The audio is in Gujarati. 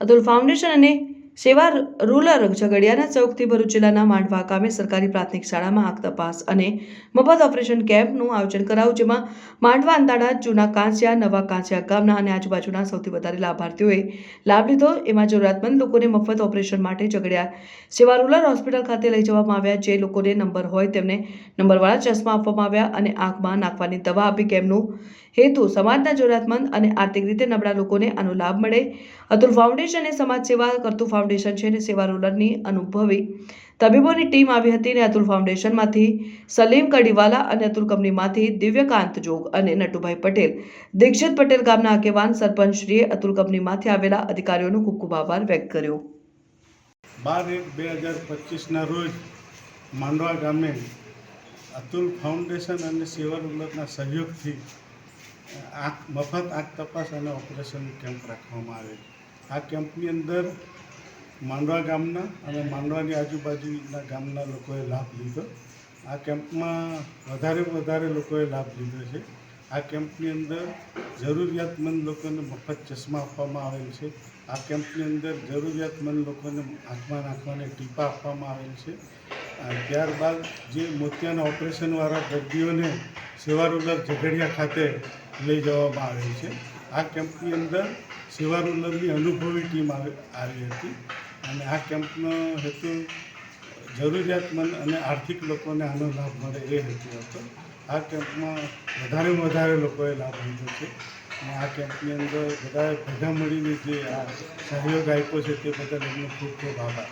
અતુલ ફાઉન્ડેશન અને સેવા રૂરલ ઝઘડિયાના ચોકથી ભરૂચ માંડવા ગામે સરકારી પ્રાથમિક શાળામાં આગ તપાસ અને મફત ઓપરેશન કેમ્પનું આયોજન કરાયું, જેમાં માંડવા અંતાડા જૂના કાંસિયા, નવા કાંસિયા ગામના અને આજુબાજુના સૌથી વધારે લાભાર્થીઓએ લાભ લીધો. એમાં જરૂરિયાતમંદ લોકોને મફત ઓપરેશન માટે ઝઘડિયા સેવા રૂરલ હોસ્પિટલ ખાતે લઈ જવામાં આવ્યા, જે લોકોને નંબર હોય તેમને નંબરવાળા ચશ્મા આપવામાં આવ્યા અને આંખમાં નાખવાની દવા આપી કેમ્પનું હેતુ સમાજના જરૂરિયાતમંદ અને આર્થિક રીતે નબળા લોકોને આનો લાભ મળે. અતુલ ફાઉન્ડેશન એ સમાજ સેવા કરતું ફાઉન્ડેશન છે અને સેવા રૂરલની અનુભવી તબીબોની ટીમ આવી હતી અને અતુલ ફાઉન્ડેશનમાંથી સલીમ કડીવાલા અને અતુલ કંપનીમાંથી દિવ્યકાંત જોગ અને નટુભાઈ પટેલ. દીક્ષિત પટેલ ગામના આગેવાન સરપંચશ્રીએ અતુલ કંપનીમાંથી આવેલા અધિકારીઓનો ખૂબ ખૂબ આભાર વ્યક્ત કર્યો. બાર એક બે હજાર પચીસના રોજ માંડવા ગામે અતુલ ફાઉન્ડેશન અને સેવા રૂલરના સહયોગથી આંખ, મફત આંખ તપાસ અને ઓપરેશન કેમ્પ રાખવામાં આવે આ કેમ્પની અંદર માંડવા ગામના અને માંડવાની આજુબાજુના ગામના લોકોએ લાભ લીધો. આ કેમ્પમાં વધારે વધારે લોકોએ લાભ લીધો છે. આ કેમ્પની અંદર જરૂરિયાતમંદ લોકોને મફત ચશ્મા આપવામાં આવેલ છે. આ કેમ્પની અંદર જરૂરિયાતમંદ લોકોને આંખમાં નાખવાને ટીપા આપવામાં આવેલ છે. ત્યારબાદ જે મોતિયાના ઓપરેશનવાળા દર્દીઓને સેવા રૂરલ ઝઘડિયા ખાતે લઈ જવામાં આવેલ છે. આ કેમ્પની અંદર સેવા રૂરલની અનુભવી ટીમ આવી હતી. અને આ કેમ્પનો હેતુ જરૂરિયાતમંદ અને આર્થિક લોકોને આનો લાભ મળે એ હેતુ હતો. આ કેમ્પમાં વધારેમાં વધારે લોકોએ લાભ લીધો છે. અને આ કેમ્પની અંદર બધાએ ભેગા મળીને જે આ સહયોગ આપ્યો છે તે બદલ એમનો ખૂબ ખૂબ આભાર.